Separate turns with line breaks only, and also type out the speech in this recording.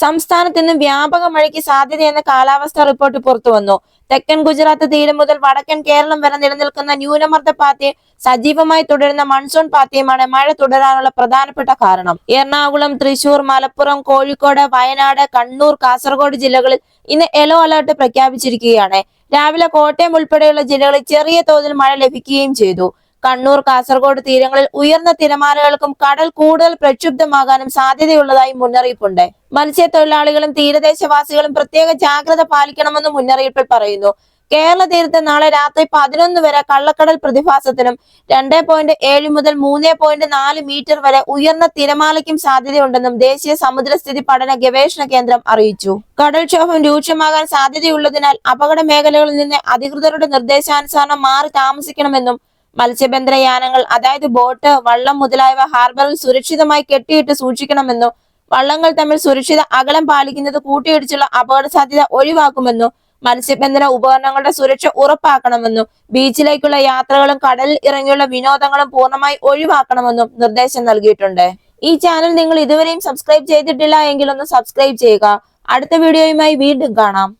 സംസ്ഥാനത്ത് ഇന്ന് വ്യാപക മഴയ്ക്ക് സാധ്യതയെന്ന കാലാവസ്ഥാ റിപ്പോർട്ട് പുറത്തു വന്നു. തെക്കൻ ഗുജറാത്ത് തീരം മുതൽ വടക്കൻ കേരളം വരെ നിലനിൽക്കുന്ന ന്യൂനമർദ്ദ പാത്തി സജീവമായി തുടരുന്ന മൺസൂൺ പാത്തിയുമാണ് മഴ തുടരാനുള്ള പ്രധാനപ്പെട്ട കാരണം. എറണാകുളം തൃശൂർ മലപ്പുറം കോഴിക്കോട് വയനാട് കണ്ണൂർ കാസർഗോഡ് ജില്ലകളിൽ ഇന്ന് യെല്ലോ അലർട്ട് പ്രഖ്യാപിച്ചിരിക്കുകയാണ്. രാവിലെ കോട്ടയം ഉൾപ്പെടെയുള്ള ജില്ലകളിൽ ചെറിയ തോതിൽ മഴ ലഭിക്കുകയും ചെയ്തു. കണ്ണൂർ കാസർഗോഡ് തീരങ്ങളിൽ ഉയർന്ന തിരമാലകൾക്കും കടൽ കൂടുതൽ പ്രക്ഷുബ്ധമാകാനും സാധ്യതയുള്ളതായി മുന്നറിയിപ്പുണ്ട്. മത്സ്യത്തൊഴിലാളികളും തീരദേശവാസികളും പ്രത്യേക ജാഗ്രത പാലിക്കണമെന്ന് മുന്നറിയിപ്പിൽ പറയുന്നു. കേരള തീരത്ത് നാളെ രാത്രി പതിനൊന്ന് വരെ കള്ളക്കടൽ പ്രതിഭാസത്തിനും രണ്ട് പോയിന്റ് ഏഴ് മുതൽ മൂന്ന് പോയിന്റ് നാല് മീറ്റർ വരെ ഉയർന്ന തിരമാലയ്ക്കും സാധ്യതയുണ്ടെന്നും ദേശീയ സമുദ്രസ്ഥിതി പഠന ഗവേഷണ കേന്ദ്രം അറിയിച്ചു. കടൽക്ഷോഭം രൂക്ഷമാകാൻ സാധ്യതയുള്ളതിനാൽ അപകട മേഖലകളിൽ നിന്ന് അധികൃതരുടെ നിർദ്ദേശാനുസരണം മാറി താമസിക്കണമെന്നും മത്സ്യബന്ധന യാനങ്ങൾ അതായത് ബോട്ട് വള്ളം മുതലായവ ഹാർബറിൽ സുരക്ഷിതമായി കെട്ടിയിട്ട് സൂക്ഷിക്കണമെന്നും വള്ളങ്ങൾ തമ്മിൽ സുരക്ഷിത അകലം പാലിക്കുന്നത് കൂട്ടിയിടിച്ചുള്ള അപകട സാധ്യത ഒഴിവാക്കുമെന്നും മത്സ്യബന്ധന ഉപകരണങ്ങളുടെ സുരക്ഷ ഉറപ്പാക്കണമെന്നും ബീച്ചിലേക്കുള്ള യാത്രകളും കടലിൽ ഇറങ്ങിയുള്ള വിനോദങ്ങളും പൂർണമായി ഒഴിവാക്കണമെന്നും നിർദ്ദേശം നൽകിയിട്ടുണ്ട്. ഈ ചാനൽ നിങ്ങൾ ഇതുവരെയും സബ്സ്ക്രൈബ് ചെയ്തിട്ടില്ല എങ്കിൽ ഒന്ന് സബ്സ്ക്രൈബ് ചെയ്യുക. അടുത്ത വീഡിയോയുമായി വീണ്ടും കാണാം.